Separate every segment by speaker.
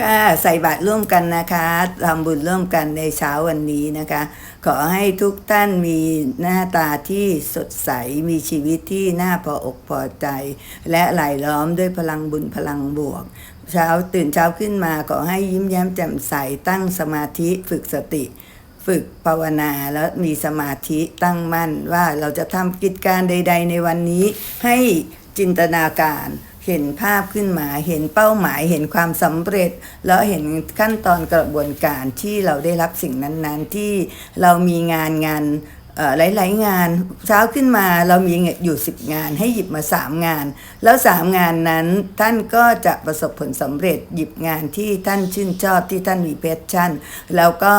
Speaker 1: ค่ะใส่บาตรร่วมกันนะคะทำบุญร่วมกันในเช้าวันนี้นะคะ ขอให้ทุกท่านมีหน้าตาที่สดใสมีชีวิตที่น่าพออกพอใจ และไหลายล้อมด้วยพลังบุญพลังบวก เช้าตื่นเช้าขึ้นมาขอให้ยิ้มแย้มแจ่มใสตั้งสมาธิฝึกสติ ฝึกภาวนาแล้วมีสมาธิตั้งมั่นว่าเราจะทำกิจการใด ๆ ในวันนี้ให้จินตนาการ เห็นภาพขึ้นมา เห็นเป้าหมาย เห็นความสำเร็จ แล้วเห็นขั้นตอนกระบวนการที่เราได้รับสิ่งนั้นๆ ที่เรามีงานงาน หลาย ๆ งานเช้าขึ้นมาเรามีอยู่ 10 งานให้หยิบมา 3 งาน แล้ว 3 งานนั้นท่านก็จะประสบผลสำเร็จหยิบงานที่ท่านชื่นชอบที่ท่านมีเพชชั่น แล้วก็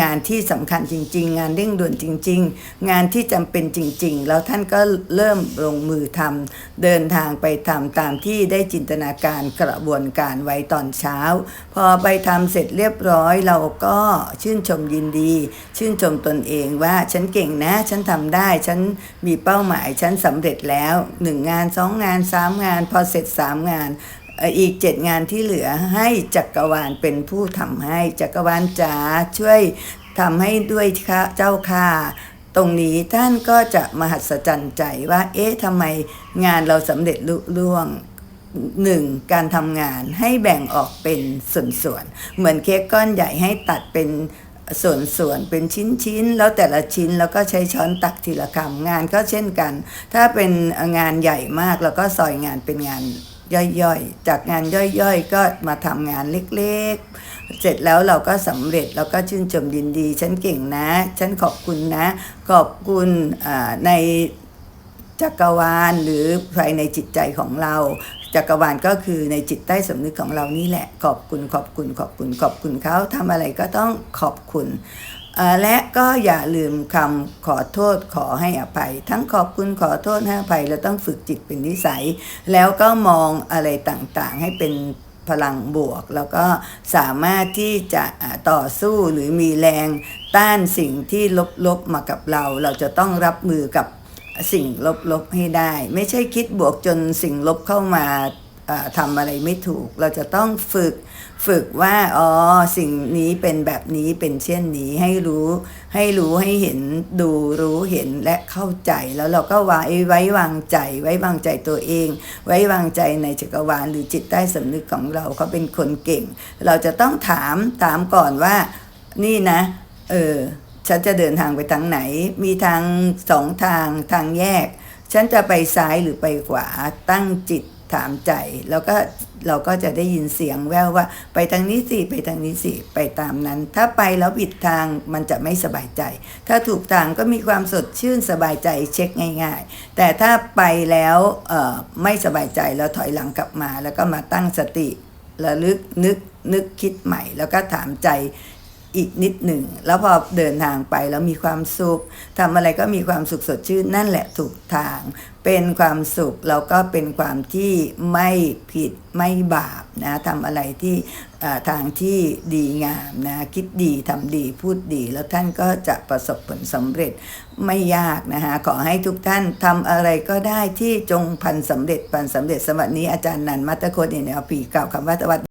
Speaker 1: งานที่สำคัญจริง ๆ งานเร่งด่วนจริง ๆ งานที่จำเป็นจริง ๆ แล้วท่านก็เริ่มลงมือทำเดินทางไปทำตามที่ได้จินตนาการกระบวนการไว้ตอนเช้า พอไปทำเสร็จเรียบร้อยเราก็ชื่นชมยินดี ชื่นชมตนเองว่าฉันเก่งนะ ฉันทำได้ ฉันมีเป้าหมาย ฉันสำเร็จแล้วหนึ่งงานสองงานสามงาน พอเสร็จสามงานอีกเจ็ดงานที่เหลือให้จักรวาลเป็นผู้ทำให้จักรวาลจ๋าช่วยทำให้ด้วยค่ะเจ้าค่ะ ตรงนี้ท่านก็จะมหัศจรรย์ใจว่า เอ๊ะทำไมงานเราสำเร็จลุล่วงหนึ่งการทำงานให้แบ่งออกเป็นส่วนๆ เหมือนเค้กก้อนใหญ่ให้ตัดเป็น ส่วนๆเป็นชิ้นๆ แล้วแต่ละชิ้นแล้วก็ใช้ช้อนตักทีละคำงานก็เช่นกัน ถ้าเป็นงานใหญ่มากแล้วก็ซอยงานเป็นงานย่อยๆ จากงานย่อยๆ ก็มาทำงานเล็กๆ เสร็จแล้วเราก็สำเร็จแล้วก็ชื่นชมยินดี ฉันเก่งนะ ฉันขอบคุณนะ ขอบคุณใน จักรวาลหรือภายในจิตใจของเรา จักรวาลก็คือในจิตใต้สำนึกของเรานี่แหละ ขอบคุณขอบคุณขอบคุณขอบคุณเขาทำอะไรก็ต้องขอบคุณและก็อย่าลืมคำขอโทษขอให้อภัย ทั้งขอบคุณขอโทษให้อภัยเราต้องฝึกจิตเป็นนิสัย แล้วก็มองอะไรต่างๆ ให้เป็นพลังบวก แล้วก็สามารถที่จะต่อสู้หรือมีแรงต้านสิ่งที่ลบๆมากับเรา เราจะต้องรับมือกับ สิ่งลบๆให้ได้ ไม่ใช่คิดบวกจนสิ่งลบเข้ามาทำอะไรไม่ถูก เราจะต้องฝึกฝึกว่าอ๋อสิ่งนี้เป็นแบบนี้เป็นเช่นนี้ให้รู้ ให้รู้ให้เห็นดูรู้เห็นและเข้าใจแล้วเราก็ไว้ไว้วางใจ ไว้วางใจตัวเอง ไว้วางใจในจักรวาลหรือจิตใต้สำนึกของเราเขาเป็นคนเก่ง เราจะต้องถามถามก่อนว่า นี่นะ เออ ฉันจะเดินทางไปทางไหน มีทางสองทางทางแยก ฉันจะไปซ้ายหรือไปขวาตั้งจิตถามใจ แล้วก็เราก็จะได้ยินเสียงแววว่า ไปทางนี้สิไปทางนี้สิไปตามนั้น ถ้าไปแล้วผิดทางมันจะไม่สบายใจ ถ้าถูกทางก็มีความสดชื่นสบายใจเช็คง่าย ๆ แต่ถ้าไปแล้วไม่สบายใจแล้วถอยหลังกลับมา แล้วก็มาตั้งสติระลึกนึกนึกคิดใหม่ แล้วก็ถามใจ อีกนิดหนึ่ง แล้วพอเดินทางไปแล้วมีความสุขทำอะไรก็มีความสุขสดชื่นนั่นแหละถูกทาง เป็นความสุขแล้วก็เป็นความที่ไม่ผิดไม่บาปนะทำอะไรที่ทางที่ดีงามนะคิดดีทำดีพูดดีแล้วท่านก็จะประสบผลสำเร็จไม่ยากนะคะขอให้ทุกท่านทำอะไรก็ได้ที่จงพันสำเร็จพันสำเร็จสวัสดีอาจารย์นันมัตโคตเนเนอปีกล่าวคำว่าสวัสดี